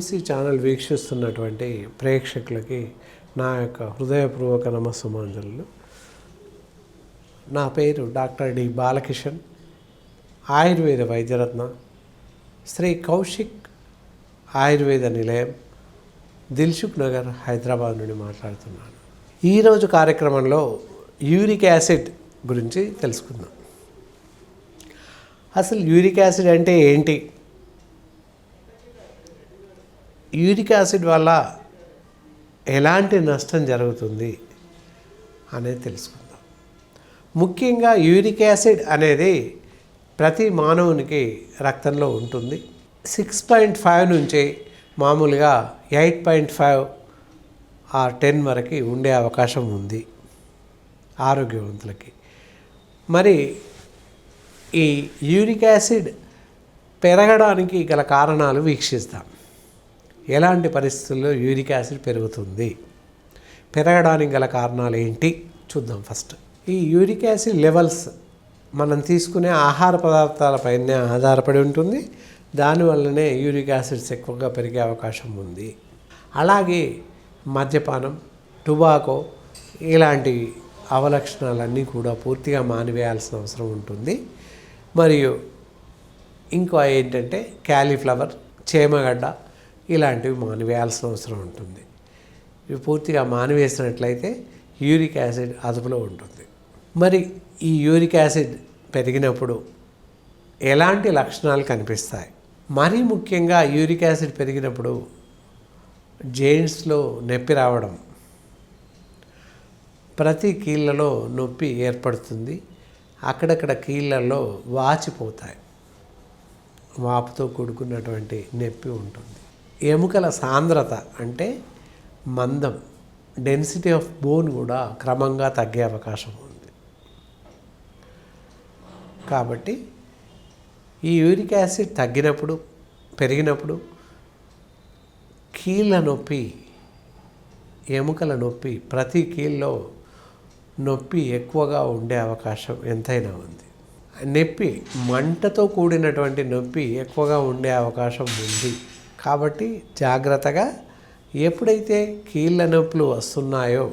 PMC channel వీక్షిస్తున్నటువంటి ప్రేక్షకులకి నా యొక్క హృదయపూర్వక నమస్సుమాంజలు. నా పేరు డాక్టర్ డి బాలకిషన్ ఆయుర్వేద వైద్యరత్న శ్రీ కౌశిక్ ఆయుర్వేద నిలయం దిల్సుఖ్ నగర్ హైదరాబాద్ నుండి మాట్లాడుతున్నాను. ఈరోజు కార్యక్రమంలో యూరిక్ యాసిడ్ గురించి తెలుసుకుందాం. అసలు యూరిక్ యాసిడ్ అంటే ఏంటి? యూరిక్ యాసిడ్ వల్ల ఎలాంటి నష్టం జరుగుతుంది అనేది తెలుసుకుందాం. ముఖ్యంగా యూరిక్ యాసిడ్ అనేది ప్రతి మానవునికి రక్తంలో ఉంటుంది. సిక్స్ పాయింట్ ఫైవ్ నుంచి మామూలుగా ఎయిట్ పాయింట్ ఫైవ్ ఆ టెన్ వరకు ఉండే అవకాశం ఉంది ఆరోగ్యవంతులకి. మరి ఈ యూరిక్ యాసిడ్ పెరగడానికి గల కారణాలు వీక్షిస్తాం. ఎలాంటి పరిస్థితుల్లో యూరిక్ యాసిడ్ పెరుగుతుంది? పెరగడానికి గల కారణాలు ఏంటి? చూద్దాం ఫస్ట్. ఈ యూరిక్ యాసిడ్ లెవెల్స్ మనం తీసుకునే ఆహార పదార్థాలపైనే ఆధారపడి ఉంటుంది. దానివల్లనే యూరిక్ యాసిడ్స్ ఎక్కువగా పెరిగే అవకాశం ఉంది. అలాగే మద్యపానం టుబాకో ఇలాంటి అవలక్షణాలన్నీ కూడా పూర్తిగా మానివేయాల్సిన అవసరం ఉంటుంది. మరియు ఇంకో ఏంటంటే క్యాలీఫ్లవర్ చేమగడ్డ ఇలాంటివి మానివేయాల్సిన అవసరం ఉంటుంది. ఇవి పూర్తిగా మానివేసినట్లయితే యూరిక్ యాసిడ్ అదుపులో ఉంటుంది. మరి ఈ యూరిక్ యాసిడ్ పెరిగినప్పుడు ఎలాంటి లక్షణాలు కనిపిస్తాయి? మరీ ముఖ్యంగా యూరిక్ యాసిడ్ పెరిగినప్పుడు జెయింట్స్లో నొప్పి రావడం ప్రతి కీళ్ళలో నొప్పి ఏర్పడుతుంది. అక్కడక్కడ కీళ్ళల్లో వాచిపోతాయి. వాపుతో కూడుకున్నటువంటి నొప్పి ఉంటుంది. ఎముకల సాంద్రత అంటే మందం డెన్సిటీ ఆఫ్ బోన్ కూడా క్రమంగా తగ్గే అవకాశం ఉంది. కాబట్టి ఈ యూరిక్ యాసిడ్ తగ్గినప్పుడు పెరిగినప్పుడు కీళ్ళ నొప్పి ఎముకల నొప్పి ప్రతి కీళ్ళలో నొప్పి ఎక్కువగా ఉండే అవకాశం ఎంతైనా ఉంది. నొప్పి మంటతో కూడినటువంటి నొప్పి ఎక్కువగా ఉండే అవకాశం ఉంది. కాబట్టి జాగ్రత్తగా ఎప్పుడైతే కీళ్ళ నొప్పులు వస్తున్నాయో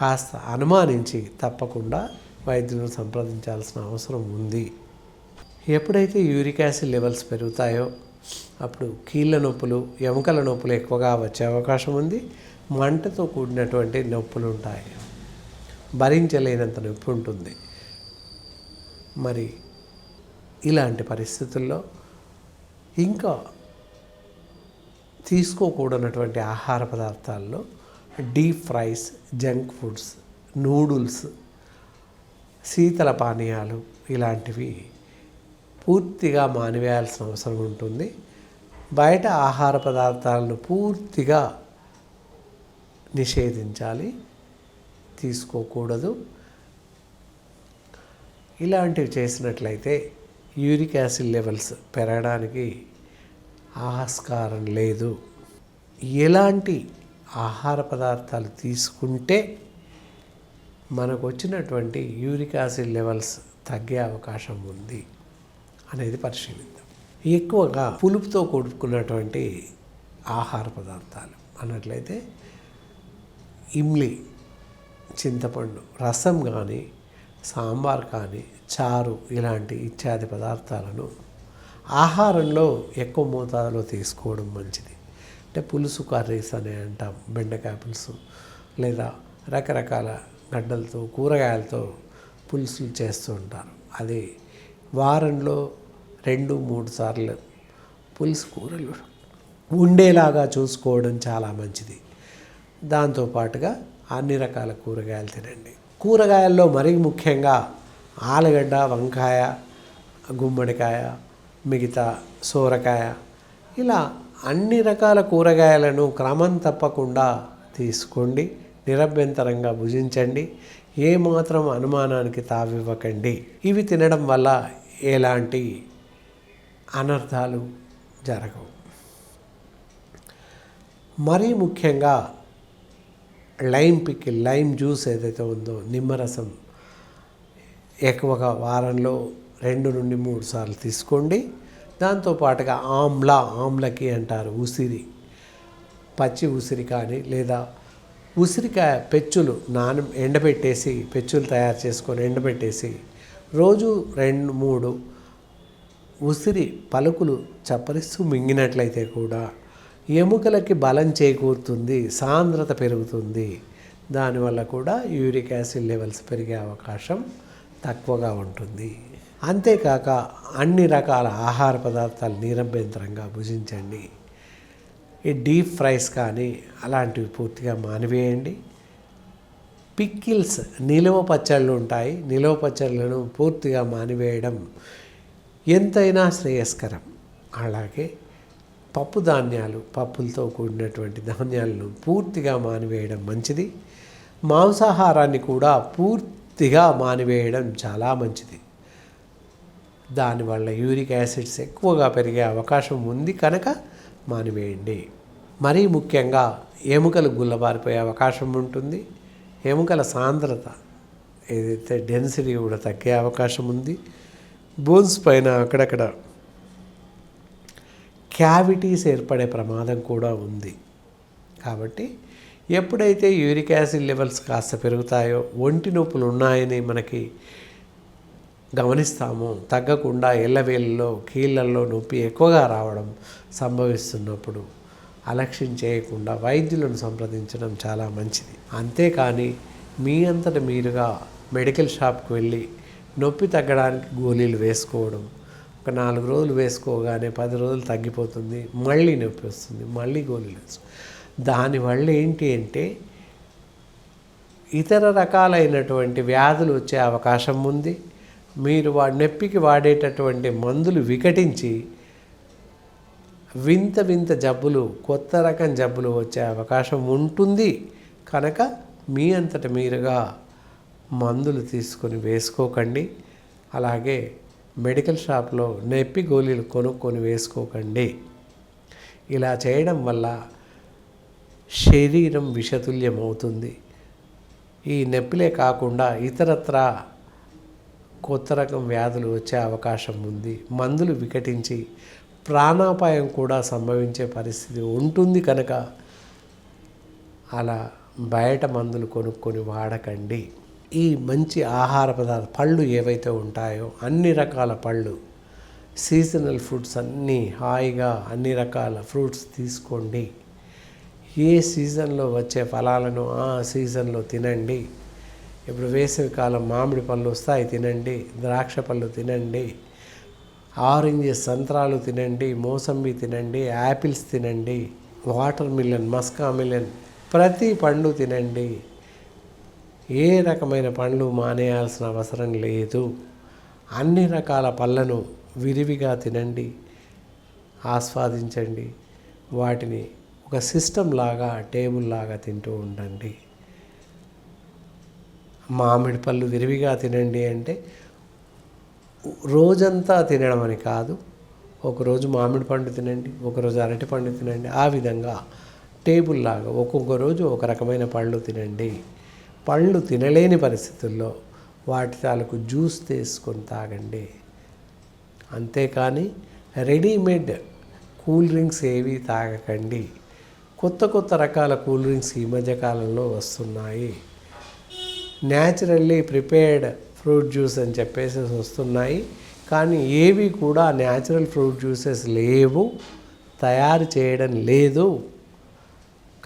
కాస్త అనుమానించి తప్పకుండా వైద్యులను సంప్రదించాల్సిన అవసరం ఉంది. ఎప్పుడైతే యూరిక్ యాసిడ్ లెవెల్స్ పెరుగుతాయో అప్పుడు కీళ్ళ నొప్పులు ఎముకల నొప్పులు ఎక్కువగా వచ్చే అవకాశం ఉంది. మంటతో కూడినటువంటి నొప్పులు ఉంటాయి. భరించలేనంత నొప్పి ఉంటుంది. మరి ఇలాంటి పరిస్థితుల్లో ఇంకా తీసుకోకూడనటువంటి ఆహార పదార్థాల్లో deep fries junk foods noodles శీతల పానీయాలు ఇలాంటివి పూర్తిగా మానివేయాల్సిన అవసరం ఉంటుంది. బయట ఆహార పదార్థాలను పూర్తిగా నిషేధించాలి. తీసుకోకూడదు. ఇలాంటివి చేసినట్లయితే యూరిక్ యాసిడ్ లెవెల్స్ పెరగడానికి ఆస్కారం లేదు. ఎలాంటి ఆహార పదార్థాలు తీసుకుంటే మనకు వచ్చినటువంటి యూరిక్ యాసిడ్ లెవెల్స్ తగ్గే అవకాశం ఉంది అనేది పరిశీలిద్దాం. ఎక్కువగా పులుపుతో కూడుకున్నటువంటి ఆహార పదార్థాలు అన్నట్లయితే ఇమ్లి చింతపండు రసం కానీ సాంబార్ కానీ చారు ఇలాంటి ఇత్యాది పదార్థాలను ఆహారంలో ఎక్కువ మోతాదులో తీసుకోవడం మంచిది. అంటే పులుసు కర్రీస్ అని అంటాం బెండకాయ పులుసు లేదా రకరకాల గడ్డలతో కూరగాయలతో పులుసులు చేస్తూ ఉంటారు. అది వారంలో రెండు మూడు సార్లు పులుసు కూరలు ఉండేలాగా చూసుకోవడం చాలా మంచిది. దాంతోపాటుగా అన్ని రకాల కూరగాయలు తినండి. కూరగాయల్లో మరీ ముఖ్యంగా ఆలుగడ్డ వంకాయ గుమ్మడికాయ మిగతా సోరకాయ ఇలా అన్ని రకాల కూరగాయలను క్రమం తప్పకుండా తీసుకోండి నిరభ్యంతరంగా భుజించండి ఏమాత్రం అనుమానానికి తావివ్వకండి. ఇవి తినడం వల్ల ఎలాంటి అనర్థాలు జరగవు. మరీ ముఖ్యంగా లైమ్ పికిల్ లైమ్ జ్యూస్ ఏదైతే ఉందో నిమ్మరసం ఎక్కువగా వారంలో రెండు నుండి మూడు సార్లు తీసుకోండి. దాంతోపాటుగా ఆమ్లా ఆమ్లకి అంటారు ఉసిరి పచ్చి ఉసిరి కానీ లేదా ఉసిరికాయ పెచ్చులు నాన ఎండబెట్టేసి పెచ్చులు తయారు చేసుకొని ఎండబెట్టేసి రోజు రెండు మూడు ఉసిరి పలుకులు చప్పరిస్తూ మింగినట్లయితే కూడా ఎముకలకి బలం చేకూరుతుంది సాంద్రత పెరుగుతుంది. దానివల్ల కూడా యూరిక్ యాసిడ్ లెవెల్స్ పెరిగే అవకాశం తక్కువగా ఉంటుంది. అంతేకాక అన్ని రకాల ఆహార పదార్థాలు నిరభ్యంతరంగా భుజించండి. ఈ డీప్ ఫ్రైస్ కానీ అలాంటివి పూర్తిగా మానివేయండి. పిక్కిల్స్ నిలువ పచ్చళ్ళు ఉంటాయి. నిలువ పచ్చళ్ళను పూర్తిగా మానివేయడం ఎంతైనా శ్రేయస్కరం. అలాగే పప్పు ధాన్యాలు పప్పులతో కూడినటువంటి ధాన్యాలను పూర్తిగా మానివేయడం మంచిది. మాంసాహారాన్ని కూడా పూర్తిగా మానివేయడం చాలా మంచిది. దానివల్ల యూరిక్ యాసిడ్స్ ఎక్కువగా పెరిగే అవకాశం ఉంది కనుక మానివేయండి. మరీ ముఖ్యంగా ఎముకలు గుల్లబారిపోయే అవకాశం ఉంటుంది. ఎముకల సాంద్రత ఏదైతే డెన్సిటీ కూడా తగ్గే అవకాశం ఉంది. బోన్స్ పైన అక్కడక్కడ క్యావిటీస్ ఏర్పడే ప్రమాదం కూడా ఉంది. కాబట్టి ఎప్పుడైతే యూరిక్ యాసిడ్ లెవెల్స్ కాస్త పెరుగుతాయో ఒంటి నొప్పులు ఉన్నాయని మనకి గమనిస్తాము. తగ్గకుండా ఎల్లవేళ్ళలో కీళ్ళల్లో నొప్పి ఎక్కువగా రావడం సంభవిస్తున్నప్పుడు అలక్ష్యం చేయకుండా వైద్యులను సంప్రదించడం చాలా మంచిది. అంతేకాని మీ అంతట మీరుగా మెడికల్ షాప్కి వెళ్ళి నొప్పి తగ్గడానికి గోళీలు వేసుకోవడం ఒక నాలుగు రోజులు వేసుకోగానే పది రోజులు తగ్గిపోతుంది మళ్ళీ నొప్పి వస్తుంది మళ్ళీ గోళీలు వేసుకో దానివల్ల ఏంటి అంటే ఇతర రకాలైనటువంటి వ్యాధులు వచ్చే అవకాశం ఉంది. మీరు వా నొప్పికి వాడేటటువంటి మందులు వికటించి వింత వింత జబ్బులు కొత్త రకం జబ్బులు వచ్చే అవకాశం ఉంటుంది. కనుక మీ అంతట మీరుగా మందులు తీసుకొని వేసుకోకండి. అలాగే మెడికల్ షాప్లో నొప్పి గోళీలు కొనుక్కొని వేసుకోకండి. ఇలా చేయడం వల్ల శరీరం విషతుల్యం అవుతుంది ఈ నొప్పిలే కాకుండా ఇతరత్ర కొత్త రకం వ్యాధులు వచ్చే అవకాశం ఉంది. మందులు వికటించి ప్రాణాపాయం కూడా సంభవించే పరిస్థితి ఉంటుంది కనుక అలా బయట మందులు కొనుక్కొని వాడకండి. ఈ మంచి ఆహార పదార్థ పళ్ళు ఏవైతే ఉంటాయో అన్ని రకాల పళ్ళు సీజనల్ ఫ్రూట్స్ అన్నీ హాయిగా అన్ని రకాల ఫ్రూట్స్ తీసుకోండి. ఏ సీజన్లో వచ్చే ఫలాలను ఆ సీజన్లో తినండి. ఇప్పుడు వేసవి కాలం మామిడి పళ్ళు వస్తాయి తినండి. ద్రాక్ష పళ్ళు తినండి. ఆరెంజ్ సంత్రాలు తినండి మోసంబి తినండి యాపిల్స్ తినండి వాటర్ మిలన్ మస్కా మిలన్ ప్రతి పండు తినండి. ఏ రకమైన పండ్లు మానేయాల్సిన అవసరం లేదు. అన్ని రకాల పళ్ళను విరివిగా తినండి ఆస్వాదించండి. వాటిని ఒక సిస్టమ్ లాగా టేబుల్ లాగా తింటూ ఉండండి. మామిడి పళ్ళు విరివిగా తినండి అంటే రోజంతా తినడం అని కాదు. ఒకరోజు మామిడి పండు తినండి ఒకరోజు అరటి పండు తినండి. ఆ విధంగా టేబుల్ లాగా ఒక్కొక్క రోజు ఒక రకమైన పళ్ళు తినండి. పళ్ళు తినలేని పరిస్థితుల్లో వాటి తాలకు జ్యూస్ తీసుకొని తాగండి. అంతేకాని రెడీమేడ్ కూల్ డ్రింక్స్ ఏవి తాగకండి. కొత్త కొత్త రకాల కూల్ డ్రింక్స్ ఈ మధ్యకాలంలో వస్తున్నాయి. న్యాచురల్లీ ప్రిపేర్డ్ ఫ్రూట్ జ్యూస్ అని చెప్పేసి వస్తున్నాయి. కానీ ఏవి కూడా న్యాచురల్ ఫ్రూట్ జ్యూసెస్ లేవు. తయారు చేయడం లేదు.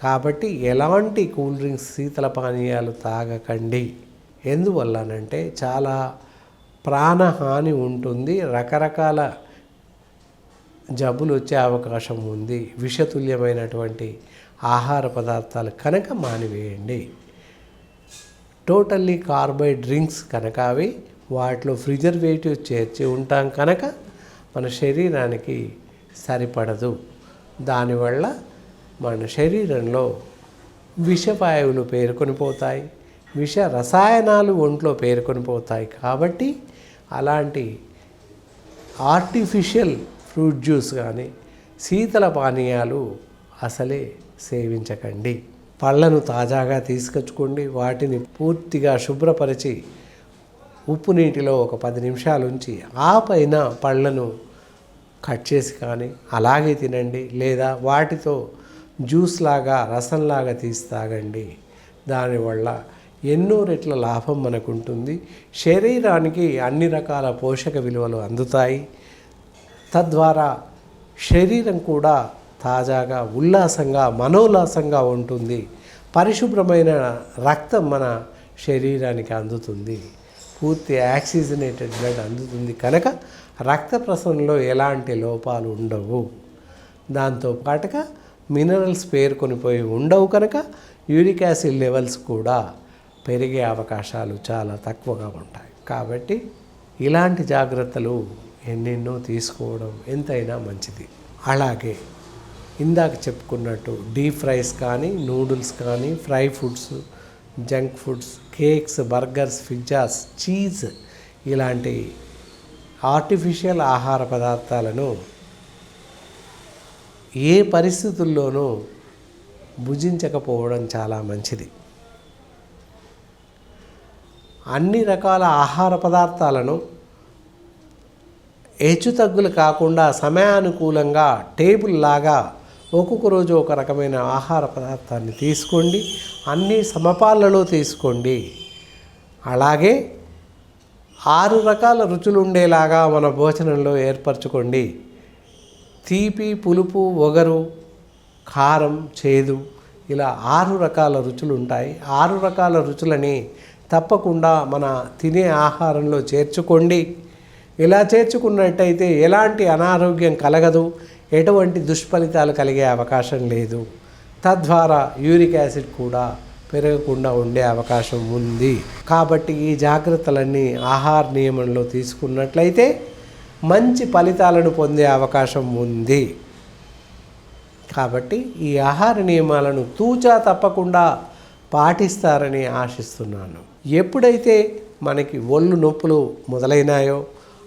కాబట్టి ఎలాంటి కూల్ డ్రింక్స్ శీతల పానీయాలు తాగకండి. ఎందువల్లనంటే చాలా ప్రాణహాని ఉంటుంది రకరకాల జబ్బులు వచ్చే అవకాశం ఉంది. విషతుల్యమైనటువంటి ఆహార పదార్థాలు కనుక మానివేయండి. టోటల్లీ కార్బైడ్ డ్రింక్స్ కనుక అవి వాటిలో ప్రిజర్వేటివ్ చేర్చి ఉంటాం కనుక మన శరీరానికి సరిపడదు. దానివల్ల మన శరీరంలో విషవాయువులు పేరుకొని పోతాయి విష రసాయనాలు ఒంట్లో పేరుకొని పోతాయి కాబట్టి అలాంటి ఆర్టిఫిషియల్ ఫ్రూట్ జ్యూస్ కానీ శీతల పానీయాలు అసలే సేవించకండి. పళ్ళను తాజాగా తీసుకొచ్చుకోండి వాటిని పూర్తిగా శుభ్రపరిచి ఉప్పు నీటిలో ఒక పది నిమిషాలు ఉంచి ఆ పైన పళ్ళను కట్ చేసి కానీ అలాగే తినండి. లేదా వాటితో జ్యూస్ లాగా రసంలాగా తీసి తాగండి. దానివల్ల ఎన్నో రెట్ల లాభం మనకు ఉంటుంది శరీరానికి అన్ని రకాల పోషక విలువలు అందుతాయి. తద్వారా శరీరం కూడా తాజాగా ఉల్లాసంగా మనోల్లాసంగా ఉంటుంది. పరిశుభ్రమైన రక్తం మన శరీరానికి అందుతుంది. పూర్తి ఆక్సిజనేటెడ్ బ్లడ్ అందుతుంది. కనుక రక్త ప్రసరణలో ఎలాంటి లోపాలు ఉండవు. దాంతో పాటుగా మినరల్స్ పేర్కొనిపోయి ఉండవు కనుక యూరిక్ యాసిడ్ లెవెల్స్ కూడా పెరిగే అవకాశాలు చాలా తక్కువగా ఉంటాయి. కాబట్టి ఇలాంటి జాగ్రత్తలు ఎన్నెన్నో తీసుకోవడం ఎంతైనా మంచిది. అలాగే ఇందాక చెప్పుకున్నట్టు డీప్ ఫ్రైస్ కానీ నూడిల్స్ కానీ fry foods junk foods cakes burgers pizzas cheese ఇలాంటి ఆర్టిఫిషియల్ ఆహార పదార్థాలను ఏ పరిస్థితుల్లోనూ భుజించకపోవడం చాలా మంచిది. అన్ని రకాల ఆహార పదార్థాలను హెచ్చుతగ్గులు కాకుండా సమయానుకూలంగా టేబుల్ లాగా ఒక్కొక్క రోజు ఒక రకమైన ఆహార పదార్థాన్ని తీసుకోండి అన్ని సమపాలలో తీసుకోండి. అలాగే ఆరు రకాల రుచులు ఉండేలాగా మన భోజనంలో ఏర్పరచుకోండి. తీపి పులుపు ఒగరు కారం చేదు ఇలా ఆరు రకాల రుచులు ఉంటాయి. ఆరు రకాల రుచులని తప్పకుండా మన తినే ఆహారంలో చేర్చుకోండి. ఇలా చేర్చుకున్నట్టయితే ఎలాంటి అనారోగ్యం కలగదు. ఎటువంటి దుష్ఫలితాలు కలిగే అవకాశం లేదు. తద్వారా యూరిక్ యాసిడ్ కూడా పెరగకుండా ఉండే అవకాశం ఉంది. కాబట్టి ఈ జాగ్రత్తలన్నీ ఆహార నియమంలో తీసుకున్నట్లయితే మంచి ఫలితాలను పొందే అవకాశం ఉంది. కాబట్టి ఈ ఆహార నియమాలను తూచా తప్పకుండా పాటిస్తారని ఆశిస్తున్నాను. ఎప్పుడైతే మనకి ఒళ్ళు నొప్పులు మొదలైనాయో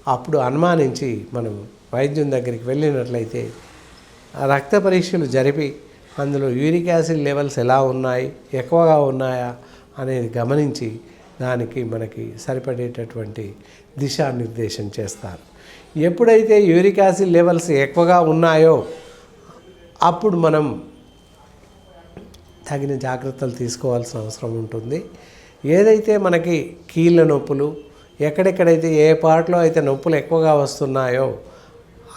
అప్పుడు అనుమానించి మనం వైద్యం దగ్గరికి వెళ్ళినట్లయితే రక్త పరీక్షలు జరిపి అందులో యూరిక్ యాసిడ్ లెవెల్స్ ఎలా ఉన్నాయి ఎక్కువగా ఉన్నాయా అనేది గమనించి దానికి మనకి సరిపడేటటువంటి దిశానిర్దేశం చేస్తారు. ఎప్పుడైతే యూరిక్ యాసిడ్ లెవెల్స్ ఎక్కువగా ఉన్నాయో అప్పుడు మనం తగిన జాగ్రత్తలు తీసుకోవాల్సిన అవసరం ఉంటుంది. ఏదైతే మనకి కీళ్ళ నొప్పులు ఎక్కడెక్కడైతే ఏ పార్ట్లో అయితే నొప్పులు ఎక్కువగా వస్తున్నాయో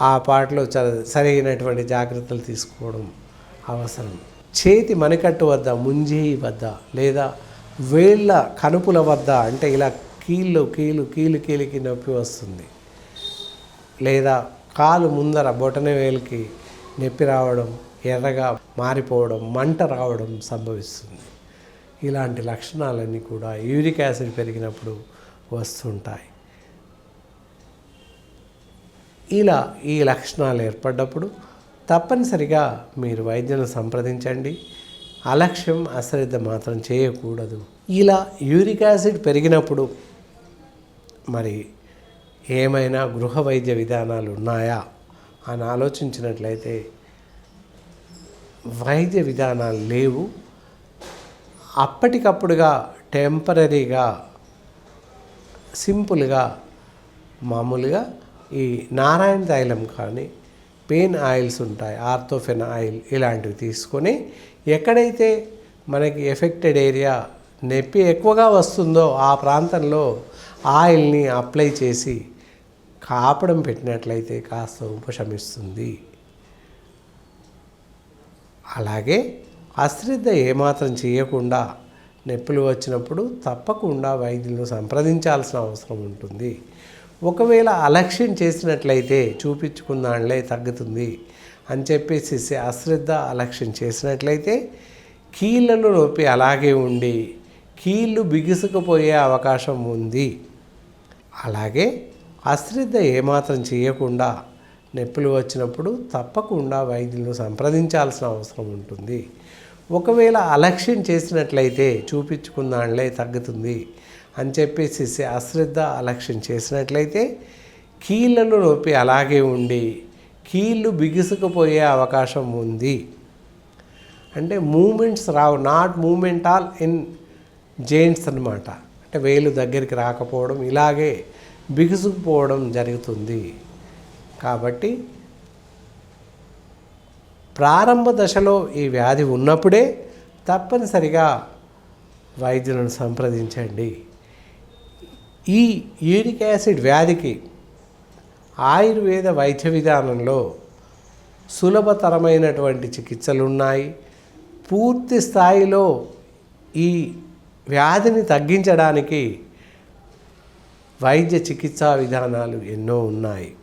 ఆ పాటలో చ సరైనటువంటి జాగ్రత్తలు తీసుకోవడం అవసరం. చేతి మణికట్టు వద్ద ముంజీ వద్ద లేదా వేళ్ళ కనుపుల వద్ద అంటే ఇలా కీళ్ళు కీలు కీలు కీలుకి నొప్పి వస్తుంది. లేదా కాలు ముందర బొటన వేలికి నొప్పి రావడం ఎర్రగా మారిపోవడం మంట రావడం సంభవిస్తుంది. ఇలాంటి లక్షణాలన్నీ కూడా యూరిక్ యాసిడ్ పెరిగినప్పుడు వస్తుంటాయి. ఇలా ఈ లక్షణాలు ఏర్పడ్డప్పుడు తప్పనిసరిగా మీరు వైద్యులను సంప్రదించండి. అలక్ష్యం అశ్రద్ధ మాత్రం చేయకూడదు. ఇలా యూరిక్ యాసిడ్ పెరిగినప్పుడు మరి ఏమైనా గృహ వైద్య విధానాలు ఉన్నాయా? అని ఆలోచించినట్లయితే వైద్య విధానాలు లేవు. అప్పటికప్పుడుగా టెంపరీగా సింపుల్గా మామూలుగా ఈ నారాయణ తైలం కానీ పెయిన్ ఆయిల్స్ ఉంటాయి ఆర్థోఫెన్ ఆయిల్ ఇలాంటివి తీసుకొని ఎక్కడైతే మనకి ఎఫెక్టెడ్ ఏరియా నొప్పి ఎక్కువగా వస్తుందో ఆ ప్రాంతంలో ఆయిల్ని అప్లై చేసి కాపడం పెట్టినట్లయితే కాస్త ఉపశమిస్తుంది. అలాగే అశ్రద్ధ ఏమాత్రం చేయకుండా నొప్పులు వచ్చినప్పుడు తప్పకుండా వైద్యులను సంప్రదించాల్సిన అవసరం ఉంటుంది. ఒకవేళ అలక్ష్యం చేసినట్లయితే చూపించుకుందాంలే తగ్గుతుంది అని చెప్పేసి అశ్రద్ధ అలక్ష్యం చేసినట్లయితే కీళ్ళలో నొప్పి అలాగే ఉండి కీళ్ళు బిగుసుకుపోయే అవకాశం ఉంది. అలాగే అశ్రద్ధ ఏమాత్రం చేయకుండా నొప్పులు వచ్చినప్పుడు తప్పకుండా వైద్యులను సంప్రదించాల్సిన అవసరం ఉంటుంది. ఒకవేళ అలక్ష్యం చేసినట్లయితే చూపించుకుందాంలే తగ్గుతుంది అని చెప్పేసి అశ్రద్ధ అలక్ష్యం చేసినట్లయితే కీళ్ళలో నొప్పి అలాగే ఉండి కీళ్ళు బిగుసుకుపోయే అవకాశం ఉంది. అంటే movements Rao not movement all in joints అనమాట అంటే వేలు దగ్గరికి రాకపోవడం ఇలాగే బిగుసుకుపోవడం జరుగుతుంది. కాబట్టి ప్రారంభ దశలో ఈ వ్యాధి ఉన్నప్పుడే తప్పనిసరిగా వైద్యులను సంప్రదించండి. ఈ యూరిక్ యాసిడ్ వ్యాధికి ఆయుర్వేద వైద్య విధానంలో సులభతరమైనటువంటి చికిత్సలు ఉన్నాయి పూర్తి స్థాయిలో ఈ వ్యాధిని తగ్గించడానికి వైద్య చికిత్సా విధానాలు ఎన్నో ఉన్నాయి.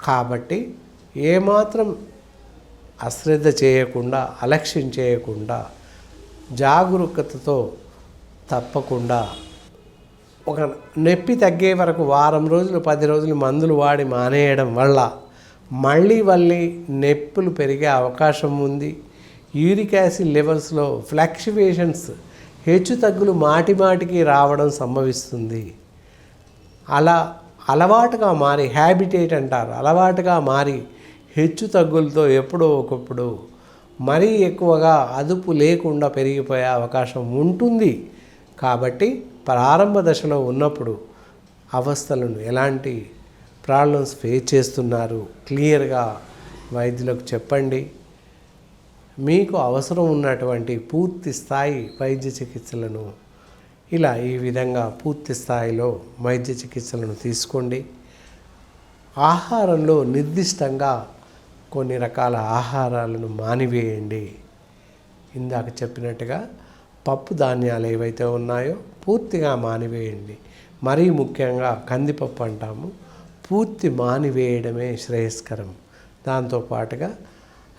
కాబట్టి ఏమాత్రం అశ్రద్ధ చేయకుండా అలక్ష్యం చేయకుండా జాగరూకతతో తప్పకుండా ఒక నొప్పి తగ్గే వరకు వారం రోజులు పది రోజులు మందులు వాడి మానేయడం వల్ల మళ్ళీ మళ్ళీ నొప్పులు పెరిగే అవకాశం ఉంది. యూరిక్ యాసిడ్ లెవెల్స్లో ఫ్లక్చువేషన్స్ హెచ్చు తగ్గులు మాటిమాటికి రావడం సంభవిస్తుంది. అలా అలవాటుగా మారి హ్యాబిటేట్ అంటారు. అలవాటుగా మారి హెచ్చు తగ్గులతో ఎప్పుడో ఒకప్పుడు మరీ ఎక్కువగా అదుపు లేకుండా పెరిగిపోయే అవకాశం ఉంటుంది. కాబట్టి ప్రారంభ దశలో ఉన్నప్పుడు అవస్థలను ఎలాంటి ప్రాబ్లమ్స్ ఫేస్ చేస్తున్నారు? క్లియర్గా వైద్యులకు చెప్పండి. మీకు అవసరం ఉన్నటువంటి పూర్తి స్థాయి వైద్య చికిత్సలను ఇలా ఈ విధంగా పూర్తి స్థాయిలో వైద్య చికిత్సలను తీసుకోండి. ఆహారంలో నిర్దిష్టంగా కొన్ని రకాల ఆహారాలను మానివేయండి. ఇందాక చెప్పినట్టుగా పప్పు ధాన్యాలు ఏవైతే ఉన్నాయో పూర్తిగా మానివేయండి. మరీ ముఖ్యంగా కందిపప్పు అంటాము. పూర్తి మానివేయడమే శ్రేయస్కరం. దాంతోపాటుగా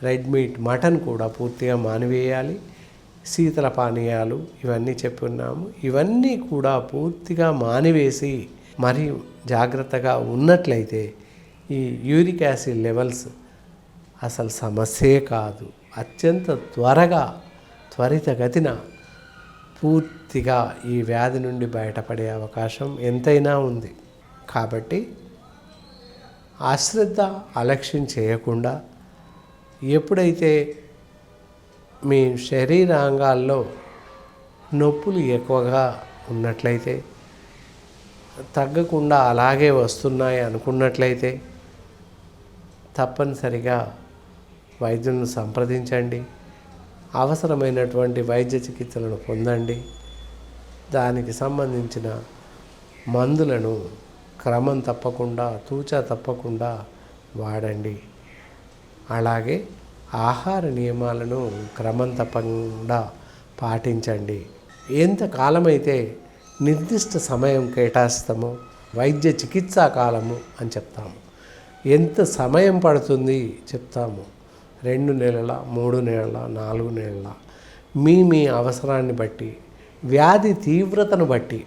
రెడ్ మీట్ మటన్ కూడా పూర్తిగా మానివేయాలి. శీతల పానీయాలు ఇవన్నీ చెప్పున్నాము ఇవన్నీ కూడా పూర్తిగా మానివేసి మరి జాగ్రత్తగా ఉన్నట్లయితే ఈ యూరిక్ యాసిడ్ లెవెల్స్ అసలు సమస్యే కాదు. అత్యంత త్వరగా త్వరితగతిన పూర్తిగా ఈ వ్యాధి నుండి బయటపడే అవకాశం ఎంతైనా ఉంది. కాబట్టి అశ్రద్ధ అలక్ష్యం చేయకుండా ఎప్పుడైతే మీ శరీరాంగాల్లో నొప్పులు ఎక్కువగా ఉన్నట్లయితే తగ్గకుండా అలాగే వస్తున్నాయి అనుకున్నట్లయితే తప్పనిసరిగా వైద్యులను సంప్రదించండి. అవసరమైనటువంటి వైద్య చికిత్సలను పొందండి. దానికి సంబంధించిన మందులను క్రమం తప్పకుండా తూచా తప్పకుండా వాడండి. అలాగే ఆహార నియమాలను క్రమం తప్పకుండా పాటించండి. ఎంత కాలమైతే నిర్దిష్ట సమయం కేటాయిస్తామో వైద్య చికిత్సా కాలము అని చెప్తాము. ఎంత సమయం పడుతుంది చెప్తాము. రెండు నెలల మూడు నెలల నాలుగు నెలల. మీ మీ అవసరాన్ని బట్టి వ్యాధి తీవ్రతను బట్టి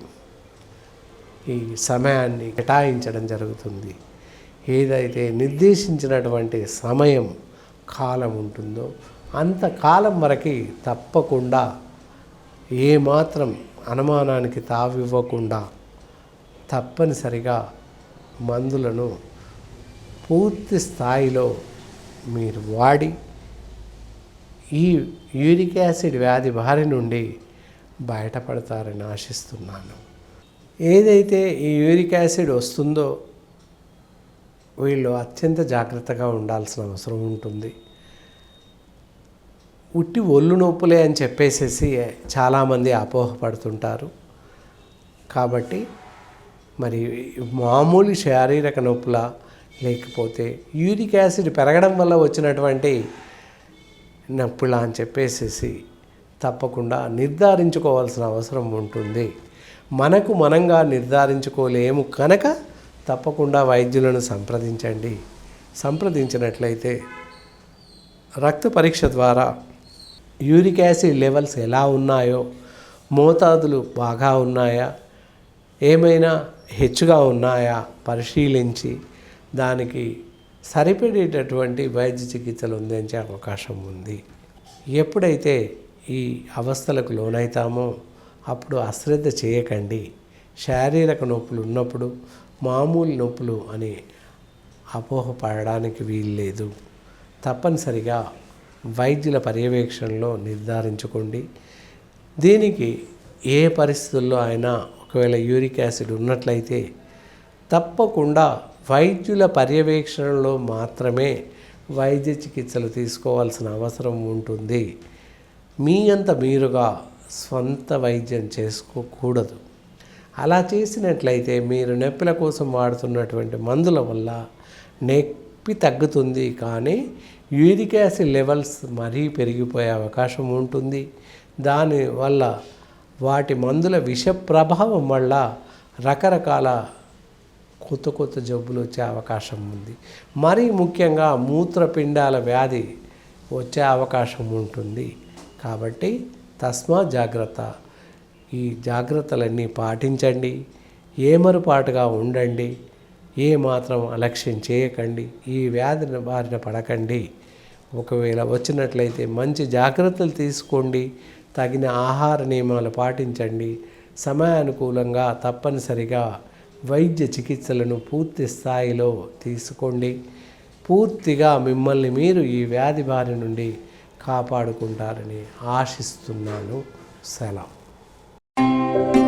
ఈ సమయాన్ని కేటాయించడం జరుగుతుంది. ఏదైతే నిర్దేశించినటువంటి సమయం కాలం ఉంటుందో అంత కాలం వరకు తప్పకుండా ఏమాత్రం అనుమానానికి తావివ్వకుండా తప్పనిసరిగా మందులను పూర్తి స్థాయిలో మీరు వాడి ఈ యూరిక్ యాసిడ్ వ్యాధి బారి నుండి బయటపడతారని ఆశిస్తున్నాను. ఏదైతే ఈ యూరిక్ యాసిడ్ వస్తుందో వీళ్ళు అత్యంత జాగ్రత్తగా ఉండాల్సిన అవసరం ఉంటుంది. ఉట్టి ఒళ్ళు నొప్పులే అని చెప్పేసేసి చాలామంది అపోహపడుతుంటారు. కాబట్టి మరి మామూలు శారీరక నొప్పుల లేకపోతే యూరిక్ యాసిడ్ పెరగడం వల్ల వచ్చినటువంటి నొప్పులా అని చెప్పేసేసి తప్పకుండా నిర్ధారించుకోవాల్సిన అవసరం ఉంటుంది. మనకు మనంగా నిర్ధారించుకోలేము కనుక తప్పకుండా వైద్యులను సంప్రదించండి. సంప్రదించినట్లయితే రక్త పరీక్ష ద్వారా యూరిక్ యాసిడ్ లెవెల్స్ ఎలా ఉన్నాయో మోతాదులు బాగా ఉన్నాయా ఏమైనా హెచ్చుగా ఉన్నాయా పరిశీలించి దానికి సరిపడేటటువంటి వైద్య చికిత్సలు అందించే అవకాశం ఉంది. ఎప్పుడైతే ఈ అవస్థలకు లోనైతామో అప్పుడు అశ్రద్ధ చేయకండి. శారీరక నొప్పులు ఉన్నప్పుడు మామూలు నొప్పులు అని అపోహపడడానికి వీల్లేదు. తప్పనిసరిగా వైద్యుల పర్యవేక్షణలో నిర్ధారించుకోండి. దీనికి ఏ పరిస్థితుల్లో అయినా ఒకవేళ యూరిక్ యాసిడ్ ఉన్నట్లయితే తప్పకుండా వైద్యుల పర్యవేక్షణలో మాత్రమే వైద్య చికిత్సలు తీసుకోవాల్సిన అవసరం ఉంటుంది. మీ అంత మీరుగా స్వంత వైద్యం చేసుకోకూడదు. అలా చేసినట్లయితే మీరు నొప్పుల కోసం వాడుతున్నటువంటి మందుల వల్ల నొప్పి తగ్గుతుంది కానీ యూరిక్ యాసిడ్ లెవెల్స్ మరీ పెరిగిపోయే అవకాశం ఉంటుంది. దానివల్ల వాటి మందుల విష ప్రభావం వల్ల రకరకాల కొత్త కొత్త జబ్బులు వచ్చే అవకాశం ఉంది. మరీ ముఖ్యంగా మూత్రపిండాల వ్యాధి వచ్చే అవకాశం ఉంటుంది. కాబట్టి తస్మా జాగ్రత్త. ఈ జాగ్రత్తలన్నీ పాటించండి. ఏమరుపాటుగా ఉండండి. ఏ మాత్రం అలక్ష్యం చేయకండి. ఈ వ్యాధిని బారిన పడకండి. ఒకవేళ వచ్చినట్లయితే మంచి జాగ్రత్తలు తీసుకోండి. తగిన ఆహార నియమాలు పాటించండి. సమయానుకూలంగా తప్పనిసరిగా వైద్య చికిత్సలను పూర్తి స్థాయిలో తీసుకోండి. పూర్తిగా మిమ్మల్ని మీరు ఈ వ్యాధి బారి నుండి కాపాడుకుంటారని ఆశిస్తున్నాను. సెలవు. you.